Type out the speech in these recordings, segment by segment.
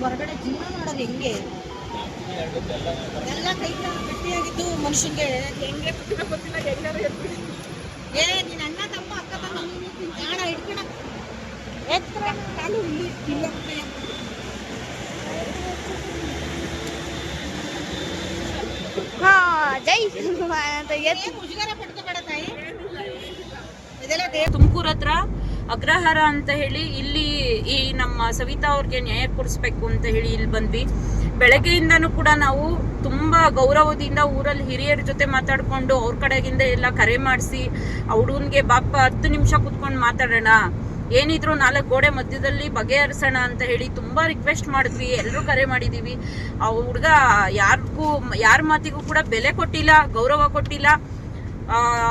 ಹೊರಗಡೆ ಜೀವನ ಮಾಡೋದು ಹೆಂಗೆ ಎಲ್ಲ ಕೈ ಕಾಲು ಗಟ್ಟಿಯಾಗಿದ್ದು ಮನುಷ್ಯನ್ಗೆ ಹೆಂಗೆ ಗೊತ್ತಿಲ್ಲ ಗೊತ್ತಿಲ್ಲ ಹೆಂಗಾರು ಎದ್ಬಿಡಿ. ಏ ನಿನ್ನ ಅಣ್ಣ ತಮ್ಮ ಅಕ್ಕ ತಮ್ಮ ಜಾಣ ಹಿಡ್ಕೊಳ ಎತ್ತರ ಕಾಲು ಇಲ್ಲಿ ಇಲ್ಲ. ಹಾ ಜೈ ಅಂತ ಏ ಮುಜುಗರ ಪಡ್ಕೋಬೇಡ ತಾಯಿ ಇದೆಲ್ಲ ದೇ ತುಮಕೂರು ಹತ್ರ ಅಗ್ರಹಾರ ಅಂತ ಹೇಳಿ ಇಲ್ಲಿ ಈ ನಮ್ಮ ಸವಿತಾ ಅವ್ರಿಗೆ ನ್ಯಾಯ ಕೊಡಿಸ್ಬೇಕು ಅಂತ ಹೇಳಿ ಇಲ್ಲಿ ಬಂದ್ವಿ. ಬೆಳಗ್ಗೆಯಿಂದನೂ ಕೂಡ ನಾವು ತುಂಬಾ ಗೌರವದಿಂದ ಊರಲ್ಲಿ ಹಿರಿಯರ ಜೊತೆ ಮಾತಾಡ್ಕೊಂಡು ಅವ್ರ ಕಡೆಗಿಂದ ಎಲ್ಲ ಕರೆ ಮಾಡಿಸಿ ಹುಡುಗನಿಗೆ ಬಾಪ ಹತ್ತು ನಿಮಿಷ ಕುತ್ಕೊಂಡು ಮಾತಾಡೋಣ. ಏನಿದ್ರು ನಾಲ್ಕು ಗೋಡೆ ಮಧ್ಯದಲ್ಲಿ ಬಗೆಹರಿಸೋಣ ಅಂತ ಹೇಳಿ ತುಂಬಾ ರಿಕ್ವೆಸ್ಟ್ ಮಾಡಿದ್ವಿ. ಎಲ್ಲರೂ ಕರೆ ಮಾಡಿದೀವಿ. ಆ ಹುಡುಗ ಯಾರಿಗೂ, ಯಾರ ಮಾತಿಗೂ ಕೂಡ ಬೆಲೆ ಕೊಟ್ಟಿಲ್ಲ, ಗೌರವ ಕೊಟ್ಟಿಲ್ಲ.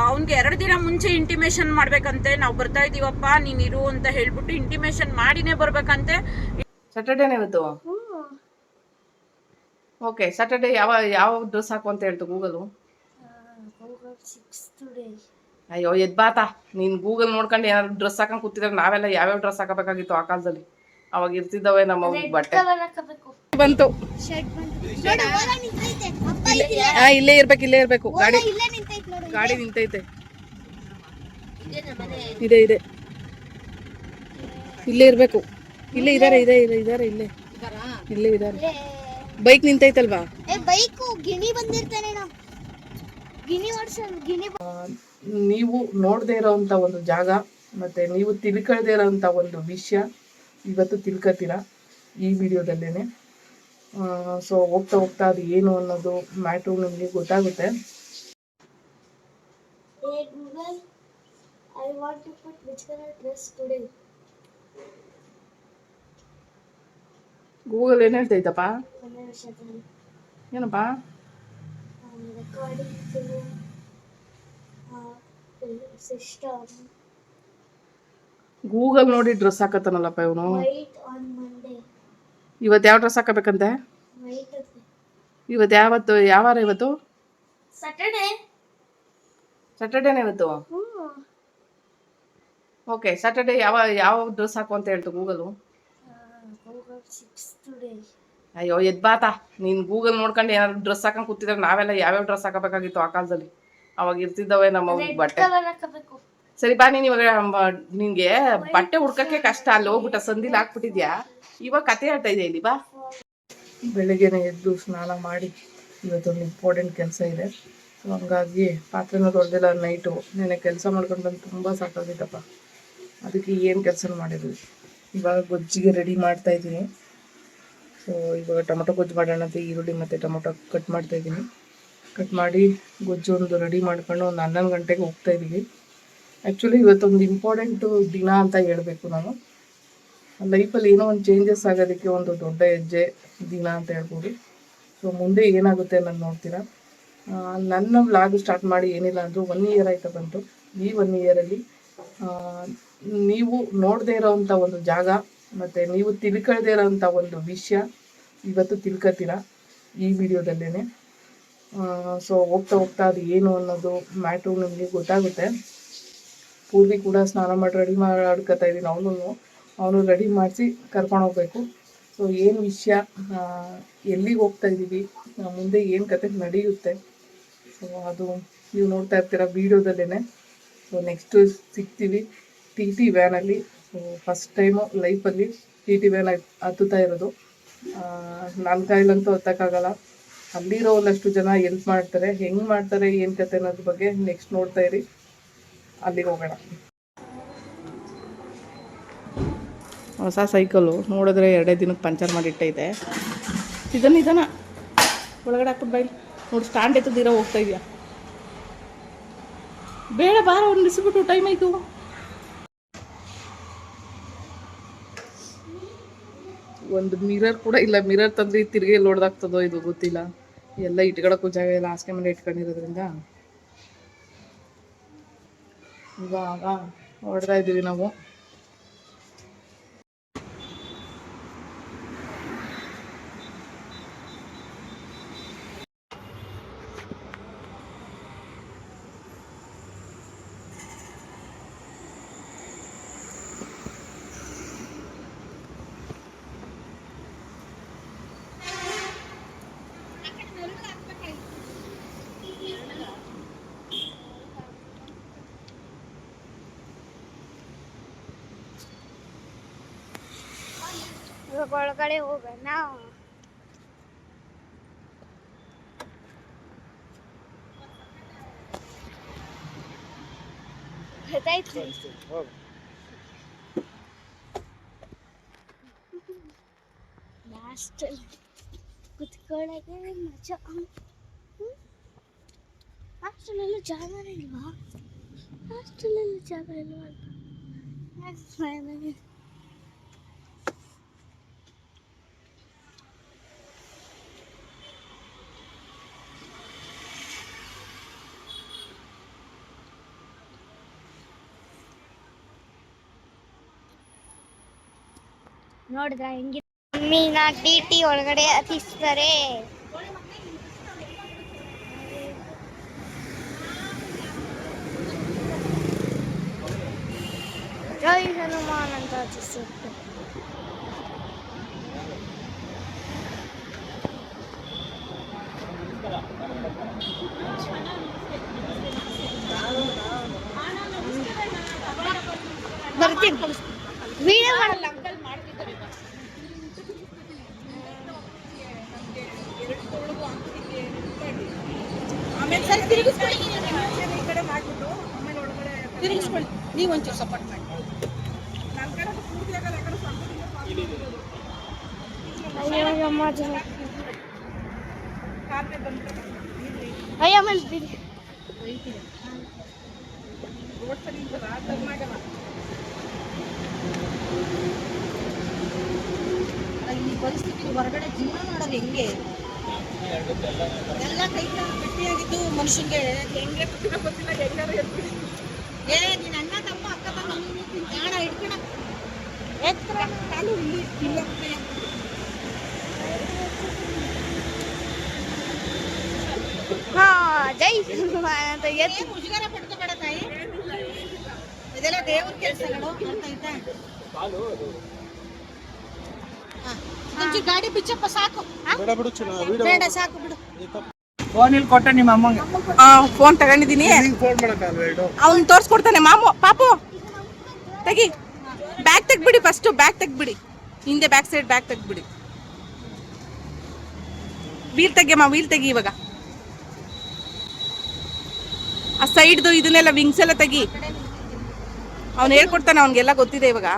ಅವನ್ಗೆ ಎರಡು ದಿನ ಮುಂಚೆ ಇಂಟಿಮೇಷನ್ ಮಾಡ್ಬೇಕಂತೆ. ನಾವು ಬರ್ತಾ ಇದೀವಪ್ಪ ನೀನ್ ಇರು ಅಂತ ಹೇಳ್ಬಿಟ್ಟು ಇಂಟಿಮೇಷನ್ ಮಾಡಿನೇ ಬರ್ಬೇಕಂತೆ. ಸ್ಯಾಟರ್ಡೇನೇ ಇವತ್ತು? ಓಕೆ ಸ್ಯಾಟರ್ಡೇ ಯಾವ ಯಾವ ಡ್ರೆಸ್ ಹಾಕು ಅಂತ ಹೇಳ್ತು ಗೂಗಲು ಅಯ್ಯೋ ಎದ್ ಬಾತ. ನೀನ್ ಗೂಗಲ್ ನೋಡ್ಕೊಂಡು ಏನಾದ್ರು ಡ್ರೆಸ್ ಹಾಕೊಂಡು ಕೂತಿದ್ರೆ ನಾವೆಲ್ಲ ಯಾವ್ಯಾವ ಡ್ರೆಸ್ ಹಾಕಬೇಕಾಗಿತ್ತು ಆ ಕಾಲದಲ್ಲಿ? ಅವಾಗ ಇರ್ತಿದ್ದಾವೆ ನಮ್ಮ ಬಟ್ಟೆ. ಬಂತು. ಆ, ಇಲ್ಲೇ ಇರ್ಬೇಕು ಇಲ್ಲೇ ಇರ್ಬೇಕು. ಗಾಡಿ ಗಾಡಿ ನಿಂತೈತೆ ಇದೆ ಇದೆ. ಇಲ್ಲೇ ಇರ್ಬೇಕು. ಇಲ್ಲೇ ಇದಾರೆ ಇದೆ ಇದೆ ಇದಾರೆ ಇಲ್ಲೇ. ಇಲ್ಲೇ ಇದಾರೆ. ಬೈಕ್ ನಿಂತೈತಲ್ವಾ ಏ ಬೈಕು ಗಿಣಿ ಬಂದಿರ್ತಾನೆ ಗಿಣಿ ಓಡ್ಸ ಗಿಣಿ ನೀವು ನೋಡದೇ ಇರೋವಂಥ ಒಂದು ಜಾಗ ಮತ್ತೆ ನೀವು ತಿಳ್ಕೊಳ್ದೇ ಇರೋವಂಥ ಒಂದು ವಿಷಯ ಇವತ್ತು ತಿಳ್ಕೊತೀರ ಈ ವಿಡಿಯೋದಲ್ಲೇನೆ? ಸೊ ಹೋಗ್ತಾ ಹೋಗ್ತಾ ಅದು ಏನು ಅನ್ನೋದು ಮ್ಯಾಟ್ರು ನಿಮಗೆ ಗೊತ್ತಾಗುತ್ತೆ. Hey Google, I want to put which color dress today? Google ಏನು ಹೇಳ್ತೈತಪ್ಪ ಒಂದೇ ವರ್ಷದಲ್ಲಿ ಏನಪ್ಪ recording to ಗೂಗಲ್ ನೋಡಿ ಡ್ರೆಸ್ ಹಾಕತ್ತಾನಲ್ಲಪ್ಪ ಇವನು ವೈಟ್ ಆನ್ ಮಂಡೇ ಇವತ್ತು ಯಾವ ಡ್ರೆಸ್ ಹಾಕಬೇಕಂತೆ ವೈಟ್ ಇವತ್ತು ಯಾವತ್ತು ಯಾವಾರ ಇವತ್ತು ಸ್ಯಾಟರ್ಡೇ ಸ್ಯಾಟರ್ಡೇನೇ ಇವತ್ತು? ಓಕೆ ಸ್ಯಾಟರ್ಡೇ ಯಾವ ಯಾವ ಡ್ರೆಸ್ ಹಾಕು ಅಂತ ಹೇಳ್ತು ಗೂಗಲು ಗೂಗಲ್ ಸಿಕ್ಸ್ ಟುಡೇ ಅಯ್ಯೋ ಎದ್ ನೀನು ನೀನ್ ಗೂಗಲ್ ನೋಡ್ಕೊಂಡು ಏನಾದ್ರು ಡ್ರೆಸ್ ಹಾಕೊಂಡು ಕೂತಿದ್ರೆ ನಾವೆಲ್ಲ ಯಾವ್ಯಾವ ಡ್ರೆಸ್ ಹಾಕಬೇಕಾಗಿತ್ತು ಆ ಕಾಲದಲ್ಲಿ? ಅವಾಗ ಇರ್ತಿದ್ದಾವೆ ನಮ್ಮ ಬಟ್ಟೆ. ಸರಿ ಬಾ ನೀನು ಇವಾಗ ನಿನ್ಗೆ ಬಟ್ಟೆ ಹುಡ್ಕಕ್ಕೆ ಕಷ್ಟ ಅಲ್ಲಿ ಹೋಗ್ಬಿಟ್ಟ ಸಂದಿಲ್ ಹಾಕ್ಬಿಟ್ಟಿದ್ಯಾ? ಇವಾಗ ಕತೆ ಹೇಳ್ತಾ ಇದೆ ಇಲ್ಲಿ ಬಾ? ಬೆಳಿಗ್ಗೆನೆ ಎದ್ದು ಸ್ನಾನ ಮಾಡಿ ಇವತ್ತೊಂದು ಇಂಪಾರ್ಟೆಂಟ್ ಕೆಲಸ ಇದೆ. ಸೊ ಹಂಗಾಗಿ ಪಾತ್ರೆನೂ ತೊಳೆದಿಲ್ಲ ನೈಟು. ನೆನೆ ಕೆಲಸ ಮಾಡ್ಕೊಂಡು ಬಂದು ತುಂಬ ಸಾಕಾಗಿತ್ತಪ್ಪ ಅದಕ್ಕೆ ಏನು ಕೆಲಸ ಮಾಡಿದ್ವಿ ಇವಾಗ ಗೊಜ್ಜಿಗೆ ರೆಡಿ ಮಾಡ್ತಾ ಇದ್ದೀನಿ. ಸೊ ಇವಾಗ ಟೊಮೊಟೊ ಗೊಜ್ಜು ಮಾಡೋಣ ಅಂತ ಈರುಳ್ಳಿ ಮತ್ತು ಟೊಮೊಟೊ ಕಟ್ ಮಾಡ್ತಾ ಇದ್ದೀನಿ. ಕಟ್ ಮಾಡಿ ಗೊಜ್ಜು ಒಂದು ರೆಡಿ ಮಾಡ್ಕೊಂಡು ಒಂದು ಹನ್ನೊಂದು ಗಂಟೆಗೆ ಹೋಗ್ತಾ ಇದ್ದೀವಿ ಆ್ಯಕ್ಚುಲಿ ಇವತ್ತೊಂದು ಇಂಪಾರ್ಟೆಂಟು ದಿನ ಅಂತ ಹೇಳಬೇಕು ನಾನು. ಲೈಫಲ್ಲಿ ಏನೋ ಒಂದು ಚೇಂಜಸ್ ಆಗೋದಕ್ಕೆ ಒಂದು ದೊಡ್ಡ ಹೆಜ್ಜೆ ದಿನ ಅಂತ ಹೇಳ್ಬೋದು. ಸೊ ಮುಂದೆ ಏನಾಗುತ್ತೆ ನಾನು ನೋಡ್ತೀರಾ? ನನ್ನ ವ್ಲಾಗ್ ಸ್ಟಾರ್ಟ್ ಮಾಡಿ ಏನಿಲ್ಲ ಅಂದರೂ ಒನ್ ಇಯರ್ ಆಯ್ತಾ ಬಂತು. ಈ ಒನ್ ಇಯರಲ್ಲಿ ನೀವು ನೋಡದೇ ಇರೋವಂಥ ಒಂದು ಜಾಗ, ಮತ್ತು ನೀವು ತಿಳ್ಕೊಳ್ದೇ ಇರೋವಂಥ ಒಂದು ವಿಷಯ ಇವತ್ತು ತಿಳ್ಕೊತೀರ ಈ ವಿಡಿಯೋದಲ್ಲೇ ಸೊ ಹೋಗ್ತಾ ಹೋಗ್ತಾ ಅದು ಏನು ಅನ್ನೋದು ಮ್ಯಾಟ್ರು ನಿಮಗೆ ಗೊತ್ತಾಗುತ್ತೆ. ಪೂರ್ವಿ ಕೂಡ ಸ್ನಾನ ಮಾಡಿ ರೆಡಿ ಮಾಡ್ಕೊತಾ ಇದ್ದೀನಿ ಅವನು ಅವನು ರೆಡಿ ಮಾಡಿಸಿ ಕರ್ಕೊಂಡು ಹೋಗ್ಬೇಕು. ಸೊ ಏನು ವಿಷಯ ಎಲ್ಲಿಗೆ ಹೋಗ್ತಾ ಇದ್ದೀವಿ ಮುಂದೆ ಏನು ಕತೆ ನಡೆಯುತ್ತೆ ಸೊ ಅದು ನೀವು ನೋಡ್ತಾ ಇರ್ತೀರ ವೀಡಿಯೋದಲ್ಲೇ ಸೊ ನೆಕ್ಸ್ಟು ಸಿಗ್ತೀವಿ ಟಿ ಟಿ ವ್ಯಾನಲ್ಲಿ ಸೊ ಫಸ್ಟ್ ಟೈಮು ಲೈಫಲ್ಲಿ ಟಿ ಟಿ ವ್ಯಾನ್ ಹತ್ತುತ್ತಾ ಇರೋದು. ನನ್ನ ಕೈಲಂತೂ ಹತ್ತಕ್ಕಾಗಲ್ಲ. ಅಲ್ಲಿರೋ ಒಂದಷ್ಟು ಜನ ಎಲ್ಪ್ ಮಾಡ್ತಾರೆ. ಹೆಂಗೆ ಮಾಡ್ತಾರೆ, ಏನು ಕತೆ ಅನ್ನೋದ್ರ ಬಗ್ಗೆ ನೆಕ್ಸ್ಟ್ ನೋಡ್ತಾ ಇರಿ. ಅಲ್ಲಿಗೆ ಹೋಗೋಣ. ಹೊಸ ಸೈಕಲು ನೋಡಿದ್ರೆ ಎರಡೇ ದಿನಕ್ಕೆ ಪಂಚರ್ ಮಾಡಿಟ್ಟೈತೆ. ಇದನ್ನ ಇದನ್ನ. ಒಳಗಡೆ ಹಾಕ್ಬಿಟ್ಟು ಬೈಲಿ. ನೋಡಿ ಸ್ಟ್ಯಾಂಡ್ ಎತ್ತದಿರೋ ಹೋಗ್ತಾ ಇದೆಯಾ? ಬೇಡ, ಬಾರ ಅವ್ರು ನಿಲ್ಲಿಸ್ಬಿಟ್ಟು ಟೈಮ್ ಆಯಿತು. ಒಂದು ಮಿರರ್ ಕೂಡ ಇಲ್ಲ ಮಿರರ್ ತಂದ್ರೆ ತಿರುಗಿ ಲೋಡ್ದಾಗ್ತದೋ ಇದು ಗೊತ್ತಿಲ್ಲ. ಎಲ್ಲ ಇಟ್ಕೊಳಕ್ಕೂ ಜಾಗ ಇಲ್ಲ, ಹಾಸಿಗೆ ಮೇಲೆ ಇಟ್ಕೊಂಡಿರೋದ್ರಿಂದ. ಇವಾಗ ಹೊಡ್ತಾ ಇದ್ದೀವಿ ನಾವು. ಒಳಗಡೆ ಹೋಗೋಣ. ಗೊತ್ತಾಯ್ತು? ಲಾಸ್ಟ್ ಕುತ್ಕೊಳ್ಳೋಕೆ ಮಜಾ. ಹಾಸ್ಟೆಲಲ್ಲೂ ಜಾಗ ಇಲ್ವಾ? ಹಾಸ್ಟೆಲಲ್ಲೂ ಜಾಗ ಇಲ್ವಾ ಅಂತ? ನೋಡಿದ್ರ ಹೆಂಗಿ ಮೀನ ಟಿ ಟಿ ಒಳಗಡೆ ಹತ್ತಿಸ್ತಾರೆ. ಜೈ ಹನುಮಾನ್ ಅಂತ ಹತ್ತಿಸುತ್ತೆ ಬರ್ತೀನಿ. ವಿಡಿಯೋ ಮಾಡಲ್ಲ. ನೀವು ಒಂಚೂರು ಸಪೋರ್ಟ್ ಮಾಡಿ ನನ್ನ ಕಡೆ ಪೂರ್ತಿ ಆಗಲ್ಲ ಆ ಕಡೆ ಸ್ವಲ್ಪ ಅಯ್ಯೋ ಅಮ್ಮ ಜನ ಕಾಲ್ ಮೇಲೆ ಬಂದ್ಬಿಟ್ಟು ಅಯ್ಯೋ ಆಮೇಲೆ ಬಿಡಿ ರೋಡ್ ಸರಿ ಇರ್ತದ ಟರ್ನ್ ಆಗಲ್ಲ ಈ ಪರಿಸ್ಥಿತಿ ಹೊರಗಡೆ ಜೀವನ ಮಾಡೋದು ಹೆಂಗೆ ಎಲ್ಲ ಕೈ ಕಾಲು ಗಟ್ಟಿಯಾಗಿದ್ದು ಮನುಷ್ಯನ್ಗೆ ಹೆಂಗೆ ಗೊತ್ತಿಲ್ಲ ಗೊತ್ತಿಲ್ಲ ಹೆಂಗಾರು ಎತ್ಬಿಡಿ ಏ ನಿನ್ನ ಅಣ್ಣ ತಮ್ಮ ಅಕ್ಕ ತಮ್ಮ ನೀನು ನಿನ್ ಜಾಣ ಹಿಡ್ಕೊಳ ಎತ್ತರ ಇಲ್ಲಿ ಇಲ್ಲ ಹಾ ಜೈ ಅಂತ ಏನ್ ಮುಜುಗರ ಪಡ್ಕೋಬೇಡ ತಾಯಿ. ಇದೆಲ್ಲ ದೇವ್ರ ಕೆಲಸಗಳು ಅಂತ ಆಯ್ತಾ ಹಾ. ಒಂಚೂರು ಗಾಡಿ ಬಿಚ್ಚಪ್ಪ ಸಾಕು. ಹಾ? ಬೇಡ ಸಾಕು ಬಿಡು. ಫೋನ್ ಇಲ್ಲಿ ಕೊಟ್ಟ ನಿಮ್ಮ ಅಮ್ಮಂಗೆ. ಫೋನ್ ತಗೊಂಡಿದ್ದೀನಿ. ಅವ್ನು ತೋರ್ಸ್ಕೊಡ್ತಾನೆ ಮಾಮು ಪಾಪು. ತೆಗಿ. ಬ್ಯಾಗ್ ತೆಗ್ಬಿಡಿ ಫಸ್ಟ್ ಬ್ಯಾಗ್ ತೆಗ್ಬಿಡಿ ಹಿಂದೆ ಬ್ಯಾಕ್ ಸೈಡ್ ಬ್ಯಾಗ್ ತೆಗ್ಬಿಡಿ ವೀಲ್ ತೆಗಿಯಮ್ಮ ವೀಲ್ ತೆಗಿ ಇವಾಗ. ಆ ಸೈಡ್ದು ಇದನ್ನೆಲ್ಲ ವಿಂಗ್ಸ್ ಎಲ್ಲ ತೆಗಿ. ಅವ್ನು ಹೇಳ್ಕೊಡ್ತಾನೆ ಅವ್ನಿಗೆಲ್ಲ ಗೊತ್ತಿದೆ ಇವಾಗ.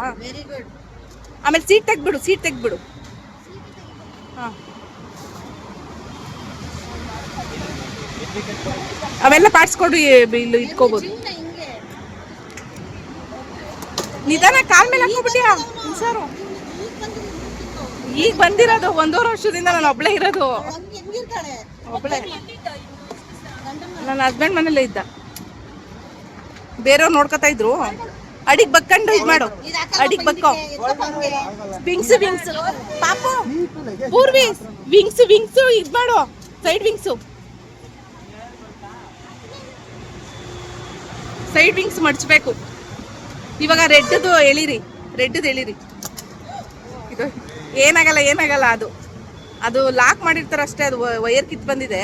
ಆಮೇಲೆ ಸೀಟ್ ತೆಗ್ಬಿಡು ಸೀಟ್ ತೆಗ್ಬಿಡು ಹಾಂ. ಅವೆಲ್ಲ ಪಾರ್ಟ್ಸ್ ಕೊಡು ಇಲ್ಲಿ ಇಟ್ಕೋಬೋದು. ನಿಧಾನ ಕಾಲ್ ಮೇಲೆ ಹಾಕೋಬಿಟ್ಟಿಯಾ ಸರು ಈಗ ಬಂದಿರೋದು, ಒಂದೂವರೆ ವರ್ಷದಿಂದ ನಾನು ಒಬ್ಳೆ ಇರೋದು. ಒಬ್ಳೆ. ನನ್ನ ಹಸ್ಬೆಂಡ್ ಮನೇಲೇ ಇದ್ದ. ಬೇರೆಯವ್ರು ನೋಡ್ಕೊತಾ ಇದ್ರು. ಅಡಿಗ್ ಬಕ್ಕೊಂಡು ಇದು ಮಾಡು. ಅಡಿಗ್ ಬಕ್ಕೋ. ವಿಂಗ್ಸ್ ವಿಂಗ್ಸ್ ಪಾಪ. ಪೂರ್ವಿ ವಿಂಗ್ಸ್ ವಿಂಗ್ಸ್ ಇದು ಮಾಡು. ಸೈಡ್ ವಿಂಗ್ಸು ಸೈಡ್ ವಿಂಗ್ಸ್ ಮಡ್ಚ್ಬೇಕು. ಇವಾಗ ರೆಡ್ದು ಎಳಿರಿ ರೆಡ್ದು ಎಳಿರಿ ಇದು ಏನಾಗಲ್ಲ ಏನಾಗಲ್ಲ ಅದು ಅದು ಲಾಕ್ ಮಾಡಿರ್ತಾರೆ ಅಷ್ಟೇ ಅದು ವೈರ್ ಕಿತ್ ಬಂದಿದೆ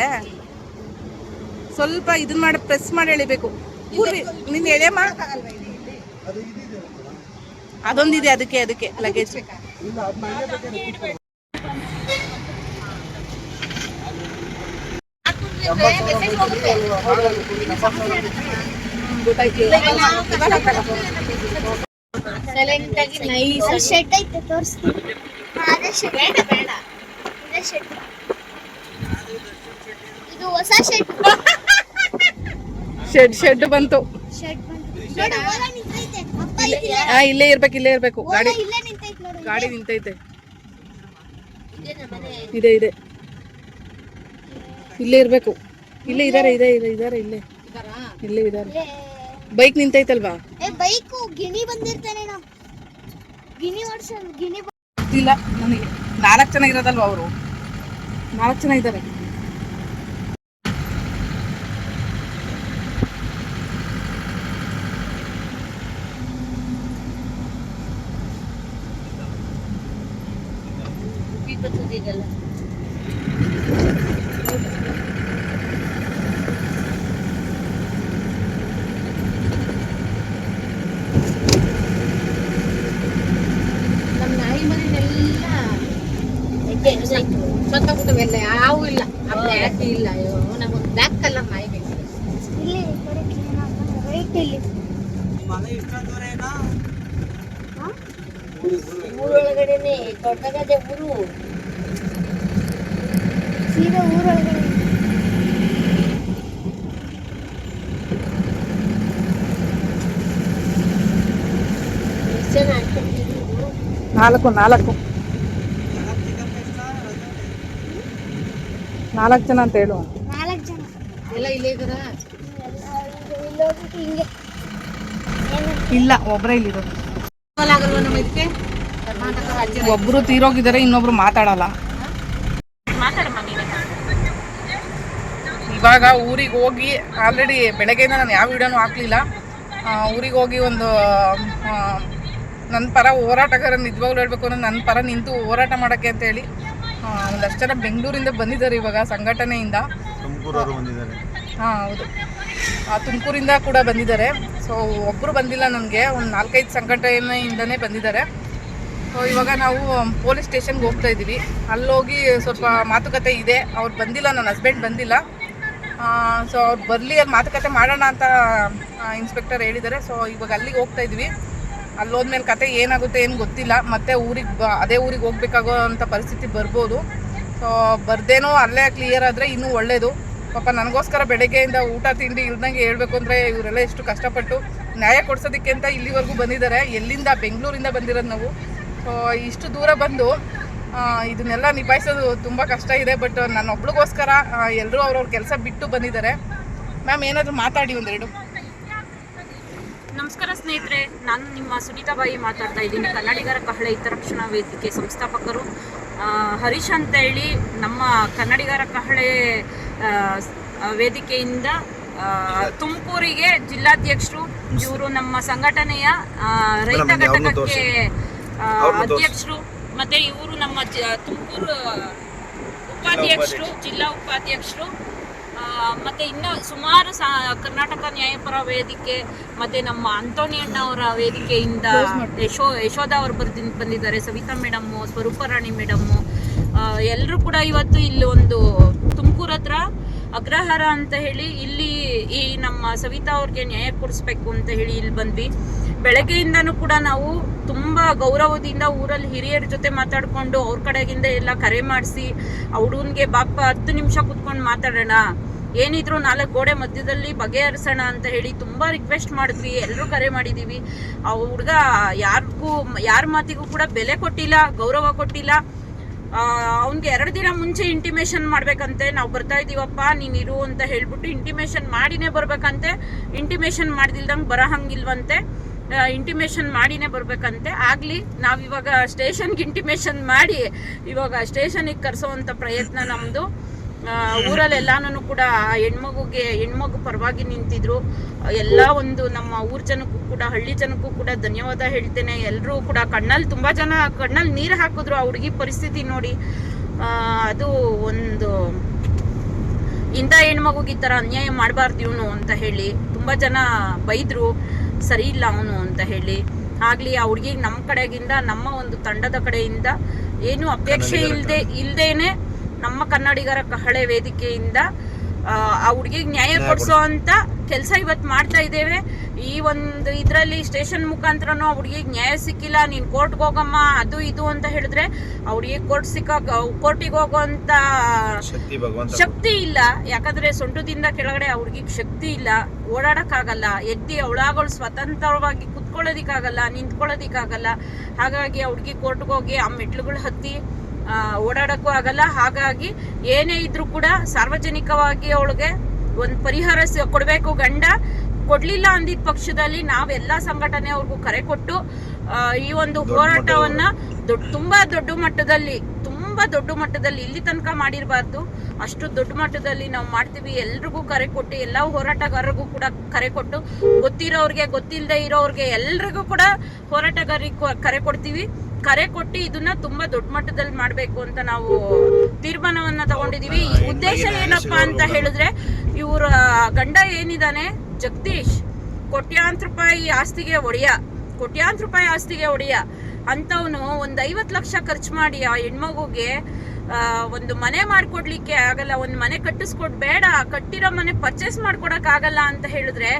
ಸ್ವಲ್ಪ ಇದನ್ನ ಮಾಡಿ ಪ್ರೆಸ್ ಮಾಡಿ ಎಳಿಬೇಕು ಪೂರ್ವಿ ನಿನ್ನ ಎಳೆಯಮ್ಮ ಅದೊಂದಿದೆ ಅದಕ್ಕೆ ಅದಕ್ಕೆ ಲಗೇಜ್ ಶೆಡ್ ಐತೆ ತೋರಿಸ್ತೀನಿ ಅದೇ ಶೆಡ್ ಬೇಡ ಬೇಡ ಇದೇ ಶೆಡ್ ಇದು ಹೊಸ ಶೆಡ್ ಶೆಡ್ ಶೆಡ್ ಬಂತು ಶೆಡ್ ಇಲ್ಲೇ. ಇರ್ಬೇಕು ಇಲ್ಲೇ ಇರ್ಬೇಕು ಗಾಡಿ ಗಾಡಿ ನಿಂತೈತೆ ಇದೆ ಇದೆ. ಇಲ್ಲೇ ಇರ್ಬೇಕು. ಇಲ್ಲೇ ಇದಾರೆ ಇದೆ ಇದೆ ಇದಾರೆ ಇಲ್ಲೇ. ಇಲ್ಲೇ ಇದಾರೆ. ಬೈಕ್ ನಿಂತೈತಲ್ವಾ? ಏ ಬೈಕು ಗಿಣಿ ಬಂದಿರ್ತಾನೆ ನಾವು ಗಿಣಿ ಓಡ್ಸೋದು ಗಿಣಿ ಇಲ್ಲ ನನಗೆ. ನಾಲ್ಕು ಜನ ಇರೋದಲ್ವಾ ಅವರು? ನಾಲ್ಕು ಜನ ಇದ್ದಾರೆ ನಮ್ಮ ನಾಯಿ ಮನೆನೆಲ್ಲ ಹಿಂಗೆ ಸತ್ತೋಗ್ಬಿಟ್ಟವೆಲ್ಲ ಯಾವೂ ಇಲ್ಲ ಆ ಬ್ಲ್ಯಾಕ್ ಇಲ್ಲ ಅಯ್ಯೋ ನಮಗೆ ಬ್ಲ್ಯಾಕ್ ಕಲರ್ ನಾಯಿ ಬೇಕು. ಇಲ್ಲಿ ಈ ಕಡೆ ಕ್ಲೀನ್ ಆಗ್ತದೆ ರೈಟ್ ಇಲ್ಲಿ ಊರೊಳಗಡೆನೆ ದೊಡ್ಡಗದೆ ಊರು. ಸೀದಾ ಊರೊಳಗಡೆ. ನಾಲ್ಕು ನಾಲ್ಕು. ನಾಲ್ಕು ಜನ ಅಂತ ಹೇಳು. ನಾಲ್ಕು ಜನ. ಎಲ್ಲ ಇಲ್ಲೇ ಒಬ್ಬರೇ ಇಲ್ಲಿರೋದು. ಒಬ್ರು ತೀರೋಗಿದ್ದಾರೆ ಇನ್ನೊಬ್ರು ಮಾತಾಡಲ್ಲ. ಮಾತಾಡಮ್ಮ ನೀನು ಇವಾಗ ಊರಿಗೆ ಹೋಗಿ ಆಲ್ರೆಡಿ ಬೆಳಗ್ಗೆಯಿಂದ ನಾನು ಯಾವ ವಿಡಿಯೋನೂ ಹಾಕ್ಲಿಲ್ಲ. ಊರಿಗೆ ಹೋಗಿ ಒಂದು ನನ್ನ ಪರ ಹೋರಾಟಗಾರ ನಿಜವಾಗ್ಲೂ ಹೇಳ್ಬೇಕು ಅಂದ್ರೆ ನನ್ನ ಪರ ನಿಂತು ಹೋರಾಟ ಮಾಡೋಕ್ಕೆ ಅಂತ ಹೇಳಿ. ಆ, ಒಂದಷ್ಟು ಜನ ಬೆಂಗಳೂರಿಂದ ಬಂದಿದ್ದಾರೆ ಇವಾಗ ಸಂಘಟನೆಯಿಂದ. ತುಮಕೂರವರು ಬಂದಿದ್ದಾರೆ. ಹಾಂ ಹೌದು. ಆ, ತುಮಕೂರಿಂದ ಕೂಡ ಬಂದಿದ್ದಾರೆ. ಸೊ ಒಬ್ಬರು ಬಂದಿಲ್ಲ ನನಗೆ ಒಂದು ನಾಲ್ಕೈದು ಸಂಘಟನೆಯಿಂದನೇ ಬಂದಿದ್ದಾರೆ. ಸೊ ಇವಾಗ ನಾವು ಪೊಲೀಸ್ ಸ್ಟೇಷನ್ಗೆ ಹೋಗ್ತಾ ಇದ್ದೀವಿ ಅಲ್ಲೋಗಿ ಸ್ವಲ್ಪ ಮಾತುಕತೆ ಇದೆ. ಅವ್ರು ಬಂದಿಲ್ಲ ನನ್ನ ಹಸ್ಬೆಂಡ್ ಬಂದಿಲ್ಲ. ಸೊ ಅವ್ರು ಬರಲಿ ಅಲ್ಲಿ ಮಾತುಕತೆ ಮಾಡೋಣ ಅಂತ ಇನ್ಸ್ಪೆಕ್ಟರ್ ಹೇಳಿದ್ದಾರೆ. ಸೊ ಇವಾಗ ಅಲ್ಲಿಗೆ ಹೋಗ್ತಾ ಇದ್ವಿ. ಅಲ್ಲಿ ಹೋದ್ಮೇಲೆ ಕತೆ ಏನಾಗುತ್ತೆ ಏನು ಗೊತ್ತಿಲ್ಲ. ಮತ್ತೆ ಊರಿಗೆ ಬ, ಅದೇ ಊರಿಗೆ ಹೋಗ್ಬೇಕಾಗೋ ಅಂಥ ಪರಿಸ್ಥಿತಿ ಬರ್ಬೋದು. ಸೊ ಬರ್ದೇನೋ ಅಲ್ಲೇ ಕ್ಲಿಯರ್ ಆದರೆ ಇನ್ನೂ ಒಳ್ಳೆಯದು ಪಾಪ ನನಗೋಸ್ಕರ ಬೆಳಗ್ಗೆಯಿಂದ ಊಟ, ತಿಂಡಿ ಇಲ್ದಂಗೆ ಹೇಳಬೇಕು ಅಂದರೆ ಇವರೆಲ್ಲ ಎಷ್ಟು ಕಷ್ಟಪಟ್ಟು ನ್ಯಾಯ ಕೊಡ್ಸೋದಕ್ಕೆ ಅಂತ ಇಲ್ಲಿವರೆಗೂ ಬಂದಿದ್ದಾರೆ. ಎಲ್ಲಿಂದ? ಬೆಂಗಳೂರಿಂದ ಬಂದಿರೋದು ನಾವು. ಸೊ ಇಷ್ಟು ದೂರ ಬಂದು ಇದನ್ನೆಲ್ಲ ನಿಭಾಯಿಸೋದು ತುಂಬ ಕಷ್ಟ ಇದೆ. ಬಟ್ ನನ್ನ ಒಬ್ಳಿಗೋಸ್ಕರ ಎಲ್ಲರೂ ಅವ್ರವ್ರ ಕೆಲಸ ಬಿಟ್ಟು ಬಂದಿದ್ದಾರೆ. ಮ್ಯಾಮ್ ಏನಾದರೂ ಮಾತಾಡಿ ಒಂದೆರಡು. ನಮಸ್ಕಾರ ಸ್ನೇಹಿತರೆ ನಾನು ನಿಮ್ಮ ಸುನೀತಾಬಾಯಿ ಮಾತಾಡ್ತಾ ಇದ್ದೀನಿ. ಕನ್ನಡಿಗರ ಕಹಳೆ ಹಿತರಕ್ಷಣಾ ವೇದಿಕೆ ಸಂಸ್ಥಾಪಕರು. ಹರೀಶ್ ಅಂತ ಹೇಳಿ ನಮ್ಮ ಕನ್ನಡಿಗರ ಕಹಳೆ ವೇದಿಕೆಯಿಂದ ತುಮಕೂರಿಗೆ ಜಿಲ್ಲಾಧ್ಯಕ್ಷರು ಇವರು ನಮ್ಮ ಸಂಘಟನೆಯ ರೈತ ಘಟಕಕ್ಕೆ. ಅಧ್ಯಕ್ಷರು ಮತ್ತೆ ಇವರು ನಮ್ಮ ತುಮಕೂರು ಉಪಾಧ್ಯಕ್ಷರು. ಜಿಲ್ಲಾ ಉಪಾಧ್ಯಕ್ಷರು ಮತ್ತೆ ಇನ್ನು ಸುಮಾರು ಸಾ ಕರ್ನಾಟಕ ನ್ಯಾಯಪರ ವೇದಿಕೆ ಮತ್ತೆ ನಮ್ಮ ಅಂತೋನಿ ಅಣ್ಣ ಅವರ ವೇದಿಕೆಯಿಂದ ಯಶೋ ಯಶೋಧ ಅವರು ಬರ್ದಿ ಬಂದಿದ್ದಾರೆ. ಸವಿತಾ ಮೇಡಮ್ಮು ಸ್ವರೂಪರಾಣಿ ಮೇಡಮ್ಮು ಎಲ್ಲರೂ ಕೂಡ ಇವತ್ತು ಇಲ್ಲಿ ಒಂದು ತುಮಕೂರು ಹತ್ರ ಅಗ್ರಹಾರ ಅಂತ ಹೇಳಿ ಇಲ್ಲಿ ಈ ನಮ್ಮ ಸವಿತಾ ಅವ್ರಿಗೆ ನ್ಯಾಯ ಕೊಡಿಸ್ಬೇಕು ಅಂತ ಹೇಳಿ ಇಲ್ಲಿ ಬಂದ್ವಿ. ಬೆಳಗ್ಗೆಯಿಂದನೂ ಕೂಡ ನಾವು ತುಂಬ ಗೌರವದಿಂದ ಊರಲ್ಲಿ ಹಿರಿಯರ ಜೊತೆ ಮಾತಾಡಿಕೊಂಡು ಅವ್ರ ಕಡೆಗಿಂದ ಎಲ್ಲ ಕರೆ ಮಾಡಿಸಿ ಅವಡೂನ್ಗೆ ಹುಡುಗನಿಗೆ ಬಾಪ ಹತ್ತು ನಿಮಿಷ ಕುತ್ಕೊಂಡು ಮಾತಾಡೋಣ ಏನಿದ್ರು ನಾಲ್ಕು ಗೋಡೆ ಮಧ್ಯದಲ್ಲಿ ಬಗೆಹರಿಸೋಣ ಅಂತ ಹೇಳಿ ತುಂಬ ರಿಕ್ವೆಸ್ಟ್ ಮಾಡಿದ್ವಿ. ಎಲ್ಲರೂ ಕರೆ ಮಾಡಿದ್ದೀವಿ ಆ ಹುಡುಗ ಯಾರಿಗೂ, ಯಾರ ಮಾತಿಗೂ ಕೂಡ ಬೆಲೆ ಕೊಟ್ಟಿಲ್ಲ, ಗೌರವ ಕೊಟ್ಟಿಲ್ಲ. ಅವ್ನಿಗೆ ಎರಡು ದಿನ ಮುಂಚೆ ಇಂಟಿಮೇಷನ್ ಮಾಡ್ಬೇಕಂತೆ. ನಾವು ಬರ್ತಾ ಇದ್ದೀವಪ್ಪ, ನೀನ್ ಇರು ಅಂತ ಹೇಳ್ಬಿಟ್ಟು ಇಂಟಿಮೇಷನ್ ಮಾಡಿನೇ ಬರ್ಬೇಕಂತೆ. ಇಂಟಿಮೇಷನ್ ಮಾಡ್ದಿಲ್ದಂಗೆ ಬರಹಂಗಿಲ್ವಂತೆ. ಇಂಟಿಮೇಷನ್ ಮಾಡಿನೇ ಬರ್ಬೇಕಂತೆ. ಆಗ್ಲಿ ನಾವಿವಾಗ ಸ್ಟೇಷನ್ಗೆ ಇಂಟಿಮೇಷನ್ ಮಾಡಿ, ಇವಾಗ ಸ್ಟೇಷನಿಗೆ ಕರೆಸೋವಂಥ ಪ್ರಯತ್ನ ನಮ್ಮದು ಊರಲ್ಲೆಲ್ಲಾನು ಕೂಡ ಆ ಹೆಣ್ಮಗುಗೆ ಹೆಣ್ಮಗು ಪರವಾಗಿ ನಿಂತಿದ್ರು. ಎಲ್ಲ ಒಂದು ನಮ್ಮ ಊರ್ ಜನಕ್ಕೂ ಕೂಡ ಹಳ್ಳಿ ಜನಕ್ಕೂ ಕೂಡ ಧನ್ಯವಾದ ಹೇಳ್ತೇನೆ. ಎಲ್ಲರೂ ಕೂಡ ಕಣ್ಣಲ್ಲಿ ತುಂಬಾ ಜನ ಕಣ್ಣಲ್ಲಿ ನೀರು ಹಾಕಿದ್ರು ಆ ಹುಡುಗಿ ಪರಿಸ್ಥಿತಿ ನೋಡಿ. ಆ, ಅದು ಒಂದು ಇಂಥ ಹೆಣ್ಮಗುಗೆ ಈ ಥರ ಅನ್ಯಾಯ ಮಾಡಬಾರ್ದು ಇವನು ಅಂತ ಹೇಳಿ ತುಂಬ ಜನ ಬೈದ್ರು. ಸರಿ ಇಲ್ಲ ಅವನು ಅಂತ ಹೇಳಿ. ಆಗ್ಲಿ ಆ ಹುಡುಗಿಗೆ ನಮ್ಮ ಕಡೆಗಿಂದ ನಮ್ಮ ಒಂದು ತಂಡದ ಕಡೆಯಿಂದ ಏನು ಅಪೇಕ್ಷೆ ಇಲ್ಲದೆ ಇಲ್ದೇನೆ ನಮ್ಮ ಕನ್ನಡಿಗರ ಕಹಳೆ ವೇದಿಕೆಯಿಂದ ಆ, ಹುಡುಗಿಗೆ ನ್ಯಾಯ ಕೊಡಿಸೋ ಅಂತ ಕೆಲಸ ಇವತ್ತು ಮಾಡ್ತಾ ಇದ್ದೇವೆ. ಈ ಒಂದು ಇದರಲ್ಲಿ ಸ್ಟೇಷನ್ ಮುಖಾಂತರನೂ ಆ ಹುಡುಗಿಗೆ ನ್ಯಾಯ ಸಿಕ್ಕಿಲ್ಲ ನೀನು ಕೋರ್ಟ್ಗೆ ಹೋಗಮ್ಮ ಅದು ಇದು ಅಂತ ಹೇಳಿದ್ರೆ ಆ ಹುಡುಗಿಗೆ ಕೋರ್ಟ್ ಸಿಕ್ಕ ಕೋರ್ಟಿಗೆ ಹೋಗೋಂತ ಶಕ್ತಿ ಇಲ್ಲ. ಯಾಕಂದ್ರೆ ಸೊಂಟದಿಂದ ಕೆಳಗಡೆ ಆ ಹುಡುಗಿಗೆ ಶಕ್ತಿ ಇಲ್ಲ. ಓಡಾಡಕ್ಕಾಗಲ್ಲ. ಎದ್ದಿ ಅವಳಾಗಳು ಸ್ವತಂತ್ರವಾಗಿ ಕುತ್ಕೊಳ್ಳೋದಿಕ್ಕಾಗಲ್ಲ ನಿಂತ್ಕೊಳ್ಳೋದಿಕ್ಕಾಗಲ್ಲ. ಹಾಗಾಗಿ ಆ ಹುಡುಗಿ ಕೋರ್ಟ್ಗೆ ಹೋಗಿ ಆ ಮೆಟ್ಲುಗಳು ಹತ್ತಿ ಓಡಾಡಕ್ಕೂ ಆಗಲ್ಲ. ಹಾಗಾಗಿ ಏನೇ ಇದ್ರೂ ಕೂಡ ಸಾರ್ವಜನಿಕವಾಗಿ ಅವಳಿಗೆ ಒಂದು ಪರಿಹಾರ ಕೊಡಬೇಕು ಗಂಡ. ಕೊಡ್ಲಿಲ್ಲ ಅಂದಿದ್ದ ಪಕ್ಷದಲ್ಲಿ ನಾವೆಲ್ಲ ಸಂಘಟನೆಯವ್ರಿಗೂ ಕರೆ ಕೊಟ್ಟು ಈ ಒಂದು ಹೋರಾಟವನ್ನ ದೊಡ್ಡ ತುಂಬಾ ದೊಡ್ಡ ಮಟ್ಟದಲ್ಲಿ ತುಂಬಾ ದೊಡ್ಡ ಮಟ್ಟದಲ್ಲಿ ಇಲ್ಲಿ ತನಕ ಮಾಡಿರಬಾರ್ದು. ಅಷ್ಟು ದೊಡ್ಡ ಮಟ್ಟದಲ್ಲಿ ನಾವು ಮಾಡ್ತೀವಿ. ಎಲ್ರಿಗೂ ಕರೆ ಕೊಟ್ಟು ಎಲ್ಲ ಹೋರಾಟಗಾರರಿಗೂ ಕೂಡ ಕರೆ ಕೊಟ್ಟು ಗೊತ್ತಿರೋರಿಗೆ ಗೊತ್ತಿಲ್ಲದೆ ಇರೋರಿಗೆ ಎಲ್ರಿಗೂ ಕೂಡ ಹೋರಾಟಗಾರರಿಗೆ ಕರೆ ಕೊಡ್ತೀವಿ. ಕರೆ ಕೊಟ್ಟು ಇದನ್ನ ತುಂಬಾ ದೊಡ್ಡ ಮಟ್ಟದಲ್ಲಿ ಮಾಡಬೇಕು ಅಂತ ನಾವು ತೀರ್ಮಾನವನ್ನ ತಗೊಂಡಿದೀವಿ. ಈ ಉದ್ದೇಶ ಏನಪ್ಪಾ ಅಂತ ಹೇಳಿದ್ರೆ ಇವರ ಗಂಡ ಏನಿದಾನೆ ಜಗದೀಶ್ ಕೋಟ್ಯಾಂತರ ರೂಪಾಯಿ ಆಸ್ತಿಗೆ ಒಡೆಯ ಕೋಟ್ಯಾಂತರ ರೂಪಾಯಿ ಆಸ್ತಿಗೆ ಒಡೆಯ ಅಂತವನು ಒಂದು ಐವತ್ತು ಲಕ್ಷ ಖರ್ಚು ಮಾಡಿ ಆ ಹೆಣ್ಮಗುಗೆ ಒಂದು ಮನೆ ಮಾಡ್ಕೊಡ್ಲಿಕ್ಕೆ ಆಗಲ್ಲ, ಒಂದು ಮನೆ ಕಟ್ಟಿಸ್ಕೊಡ್, ಬೇಡ, ಕಟ್ಟಿರೋ ಮನೆ ಪರ್ಚೇಸ್ ಮಾಡ್ಕೊಡಕ್ ಆಗಲ್ಲ ಅಂತ ಹೇಳಿದ್ರೆ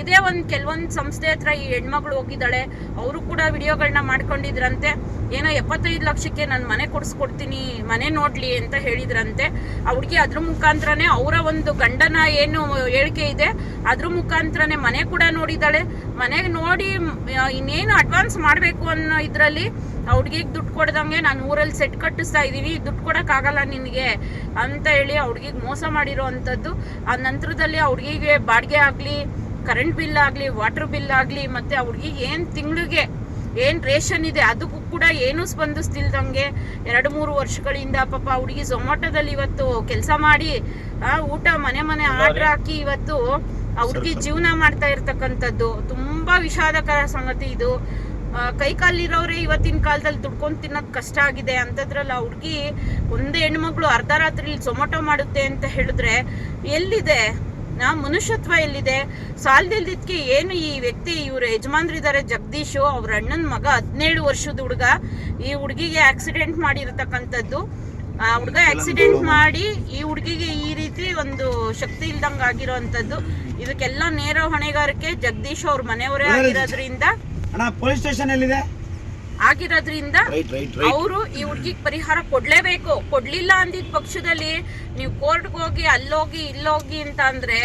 ಇದೇ ಒಂದು ಕೆಲವೊಂದು ಸಂಸ್ಥೆ ಹತ್ರ ಈ ಹೆಣ್ಮಗಳು ಹೋಗಿದ್ದಾಳೆ, ಅವರು ಕೂಡ ವಿಡಿಯೋಗಳನ್ನ ಮಾಡ್ಕೊಂಡಿದ್ರಂತೆ. ಏನೋ ಎಪ್ಪತ್ತೈದು ಲಕ್ಷಕ್ಕೆ ನಾನು ಮನೆ ಕೊಡಿಸ್ಕೊಡ್ತೀನಿ, ಮನೆ ನೋಡ್ಲಿ ಅಂತ ಹೇಳಿದ್ರಂತೆ. ಆ ಅದ್ರ ಮುಖಾಂತರನೇ ಅವರ ಒಂದು ಗಂಡನ ಏನು ಹೇಳಿಕೆ ಇದೆ, ಅದ್ರ ಮುಖಾಂತರನೇ ಮನೆ ಕೂಡ ನೋಡಿದ್ದಾಳೆ. ಮನೆ ನೋಡಿ ಇನ್ನೇನು ಅಡ್ವಾನ್ಸ್ ಮಾಡಬೇಕು ಅನ್ನೋ ಇದರಲ್ಲಿ ಆ ಹುಡುಗಿಗೆ ದುಡ್ಡು ಕೊಡ್ದಂಗೆ ನಾನು ಊರಲ್ಲಿ ಸೆಟ್ ಕಟ್ಟಿಸ್ತಾ ಇದ್ದೀವಿ ದುಡ್ಡು ಕೊಡೋಕ್ಕಾಗಲ್ಲ ನಿನಗೆ ಅಂತ ಹೇಳಿ ಆ ಹುಡ್ಗಿಗ್ ಮೋಸ ಮಾಡಿರೋ ಅಂಥದ್ದು ಆ ನಂತರದಲ್ಲಿ ಆ ಹುಡುಗಿಗೆ ಬಾಡಿಗೆ ಆಗಲಿ ಕರೆಂಟ್ ಬಿಲ್ ಆಗಲಿ ವಾಟರ್ ಬಿಲ್ ಆಗಲಿ ಮತ್ತು ಆ ಏನ್ ಏನು ತಿಂಗಳಿಗೆ ಏನು ರೇಷನ್ ಇದೆ ಅದಕ್ಕೂ ಕೂಡ ಏನೂ ಸ್ಪಂದಿಸ್ತಿಲ್ದಂಗೆ ಎರಡು ಮೂರು ವರ್ಷಗಳಿಂದ ಪಾಪ ಹುಡ್ಗಿ ಝೊಮ್ಯಾಟೋದಲ್ಲಿ ಇವತ್ತು ಕೆಲಸ ಮಾಡಿ ಆ, ಊಟ ಮನೆ ಮನೆ ಆರ್ಡರ್ ಹಾಕಿ ಇವತ್ತು ಆ ಹುಡುಗಿ ಜೀವನ ಮಾಡ್ತಾ ಇರ್ತಕ್ಕಂಥದ್ದು. ತುಂಬಾ ವಿಷಾದಕರ ಸಂಗತಿ ಇದು. ಕೈ ಕಾಲಿರೋರೆ ಇವತ್ತಿನ ಕಾಲದಲ್ಲಿ ದುಡ್ಕೊಂಡು ತಿನ್ನೋದು ಕಷ್ಟ ಆಗಿದೆ. ಅಂಥದ್ರಲ್ಲಿ ಆ ಹುಡುಗಿ ಒಂದೇ ಹೆಣ್ಮಕ್ಳು ಅರ್ಧ ರಾತ್ರಿ ಝೊಮ್ಯಾಟೊ ಮಾಡುತ್ತೆ ಅಂತ ಹೇಳಿದ್ರೆ ಎಲ್ಲಿದೆ? ನಾ ಮನುಷ್ಯತ್ವ ಎಲ್ಲಿದೆ? ಸಾಲದಿಲ್ದಿದ್ಕೆ ಏನು ಈ ವ್ಯಕ್ತಿ ಇವ್ರ ಯಜಮಾನ್ರಿದ್ದಾರೆ ಜಗದೀಶು ಅವ್ರ ಅಣ್ಣನ ಮಗ ಹದಿನೇಳು ವರ್ಷದ ಹುಡುಗ. ಈ ಹುಡುಗಿಗೆ ಆಕ್ಸಿಡೆಂಟ್ ಮಾಡಿರತಕ್ಕಂಥದ್ದು. ಆ ಹುಡುಗ ಆಕ್ಸಿಡೆಂಟ್ ಮಾಡಿ ಈ ಹುಡುಗಿಗೆ ಈ ರೀತಿ ಒಂದು ಶಕ್ತಿ ಇಲ್ದಂಗೆ ಆಗಿರೋ ಅಂಥದ್ದು ಇದಕ್ಕೆಲ್ಲ ನೇರ ಹೊಣೆಗಾರಿಕೆ ಜಗದೀಶ್ ಅವ್ರ ಮನೆಯವರೇ ಆಗಿರೋದ್ರಿಂದ ಅಣ್ಣ ಪೊಲೀಸ್ ಸ್ಟೇಷನ್ ಎಲ್ಲಿದೆ? ಆಗಿರೋದ್ರಿಂದ ರೈಟ್ ರೈಟ್ ಅವರು ಈ ಹುಡುಗಿಗೆ ಪರಿಹಾರ ಕೊಡ್ಲೇಬೇಕು. ಕೊಡ್ಲಿಲ್ಲ ಅಂದಿದ್ ಪಕ್ಷದಲ್ಲಿ ನೀವು ಕೋರ್ಟ್ಗೆ ಹೋಗಿ ಅಲ್ಲೋಗಿ ಇಲ್ಲೋಗಿ ಅಂತ ಅಂದ್ರೆ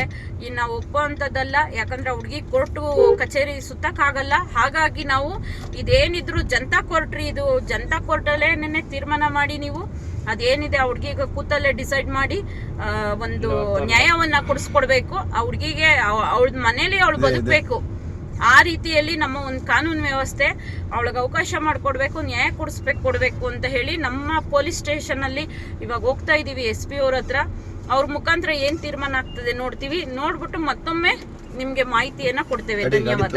ಇನ್ನ ಒಪ್ಪೋ ಅಂತದಲ್ಲ ಯಾಕಂದ್ರೆ ಹುಡುಗಿ ಕೋರ್ಟ್ ಕಚೇರಿ ಸುತ್ತಕ್ಕಾಗಲ್ಲ. ಹಾಗಾಗಿ ನಾವು ಇದೇನಿದ್ರು ಜನತಾ ಕೋರ್ಟ್ ರೀ ಇದು. ಜನತಾ ಕೋರ್ಟಲ್ಲೇ ನೆನ್ನೆ ತೀರ್ಮಾನ ಮಾಡಿ ನೀವು. ಅದೇನಿದೆ ಆ ಹುಡುಗಿಗೆ ಕೂತಲ್ಲೇ ಡಿಸೈಡ್ ಮಾಡಿ ಆ, ಒಂದು ನ್ಯಾಯವನ್ನ ಕೊಡಿಸ್ಕೊಡ್ಬೇಕು. ಆ ಹುಡುಗಿಗೆ ಅವಳ ಮನೇಲಿ ಅವಳು ಬದುಕಬೇಕು. ಆ ರೀತಿಯಲ್ಲಿ ನಮ್ಮ ಒಂದು ಕಾನೂನು ವ್ಯವಸ್ಥೆ ಅವಳಿಗೆ ಅವಕಾಶ ಮಾಡಿಕೊಡ್ಬೇಕು ನ್ಯಾಯ ಕೊಡಿಸ್ಬೇಕು ಕೊಡಬೇಕು ಅಂತ ಹೇಳಿ ನಮ್ಮ ಪೊಲೀಸ್ ಸ್ಟೇಷನಲ್ಲಿ ಇವಾಗ ಹೋಗ್ತಾ ಇದ್ದೀವಿ ಎಸ್ ಪಿ ಅವ್ರ ಹತ್ರ. ಅವ್ರ ಮುಖಾಂತರ ಏನು ತೀರ್ಮಾನ ಆಗ್ತದೆ ನೋಡ್ತೀವಿ. ನೋಡ್ಬಿಟ್ಟು ಮತ್ತೊಮ್ಮೆ ನಿಮಗೆ ಮಾಹಿತಿಯನ್ನ ಕೊಡ್ತೇವೆ. ಧನ್ಯವಾದ.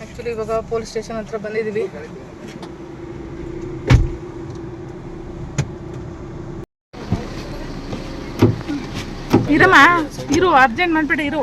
ಆ್ಯಕ್ಚುಲಿ ಇವಾಗ ಪೊಲೀಸ್ ಸ್ಟೇಷನ್ ಹತ್ರ ಬಂದಿದ್ದೀವಿ ಇರಮ್ಮ ಇರು ಅರ್ಜೆಂಟ್ ಮಾಡ್ಬೇಡ ಇರು.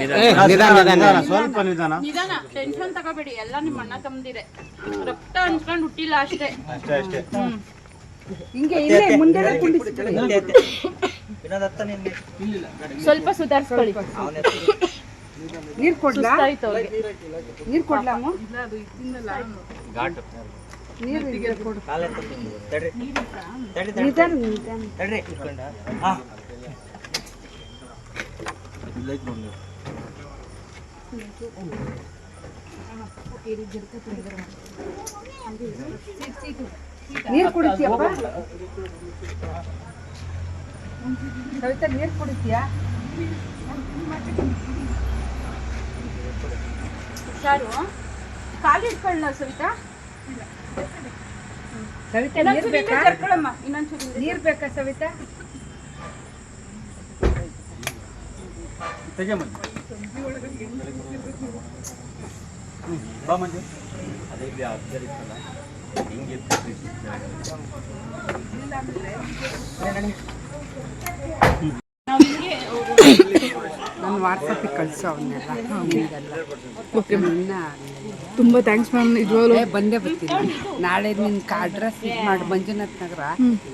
ನಿಧಾನ. ನಿಧಾನ ಸ್ವಲ್ಪ ನಿಧಾನ. ನಿಧಾನ. ಟೆನ್ಷನ್ ತಗೋಬೇಡಿ. ಎಲ್ಲ ನಿಮ್ಮ ಅಣ್ಣ ತಮ್ಮದಿರೆ ರಕ್ತ ಹಂಚ್ಕೊಂಡು ಹುಟ್ಟಿಲ್ಲ ಅಷ್ಟೇ. ಅಷ್ಟೇ ಅಷ್ಟೇ. ಸ್ವಲ್ಪ ಸುಧಾರಿಸ್ಕೊಳ್ಳಿ. ನೀರ್ ಕೊಡ್ಲಾ? ನೀರ್ ಕೊಡ್ಲಮ್ಮ ನೀರ್ ಕೊಡು. ನಿಧಾನ ನಿಧಾನ. ನೀರ್ ಕುಡಿತೀಯಪ್ಪ? ಕವಿತಾ ನೀರ್ ಕುಡಿತೀಯಾ? ಹುಷಾರು ಕಾಲು ಇಟ್ಕೊಳ್ಳ ಸವಿತಾ? ಕವಿತಾ ನೀರ್ ಬೇಕಾ. ನೀರ್ ಬೇಕಾ ಸವಿತಾ? ಬಾ ಮಂಜು. ನಾವು ಹಿಂಗೆ ಅವ್ರು ನಾನು ವಾಟ್ಸಪ್ಪಿಗೆ ಕಳಿಸು ಅವನ್ನೆಲ್ಲ ಮ್ಯಾಮ್ ತುಂಬ ಥ್ಯಾಂಕ್ಸ್ ಮ್ಯಾಮ್ ಏ ಬಂದೇ ಬರ್ತೀನಿ. ನಾಳೆ ನಿನ್ನ ಅಡ್ರೆಸ್ ಮಾಡಿ ಮಂಜುನಾಥ್ ನಗರ.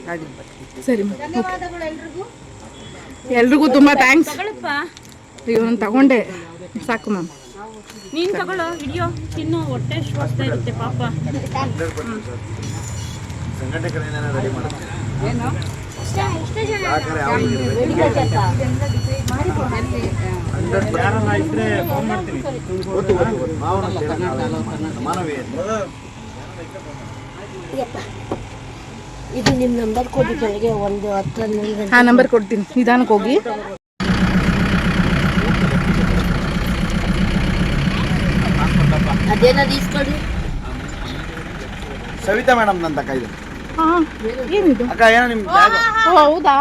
ಗಾಡಿ ಬರ್ತೀನಿ. ಸರಿ ಎಲ್ರಿಗೂ ತುಂಬ ಥ್ಯಾಂಕ್ಸ್ ನಾನು ತಗೊಂಡೆ. ಸಾಕು ಮ್ಯಾಮ್. ನೀನ್ ತಗೊಳ್ಳೋ ಹಿಡಿಯೋ ತಿನ್ನು ಹೊಟ್ಟೆ ಶೋಸ್ತಾ ಇರುತ್ತೆ ಪಾಪ. ಇದು ನಿಮ್ಮ ನಂಬರ್ ಕೊಡಿ ಬೆಳಗ್ಗೆ ಒಂದು ಹತ್ತು ಹಾ ನಂಬರ್ ಕೊಡ್ತೀನಿ. ನಿಧಾನಕ್ಕೆ ಹೋಗಿ. ಸವಿತಾ ಮೇಡಮ್ ನನ್ನ ಕೈ ಏನಿದು? ಅಕ್ಕ ಏನೋ ನಿಮ್ಮ ಹೌದಾ?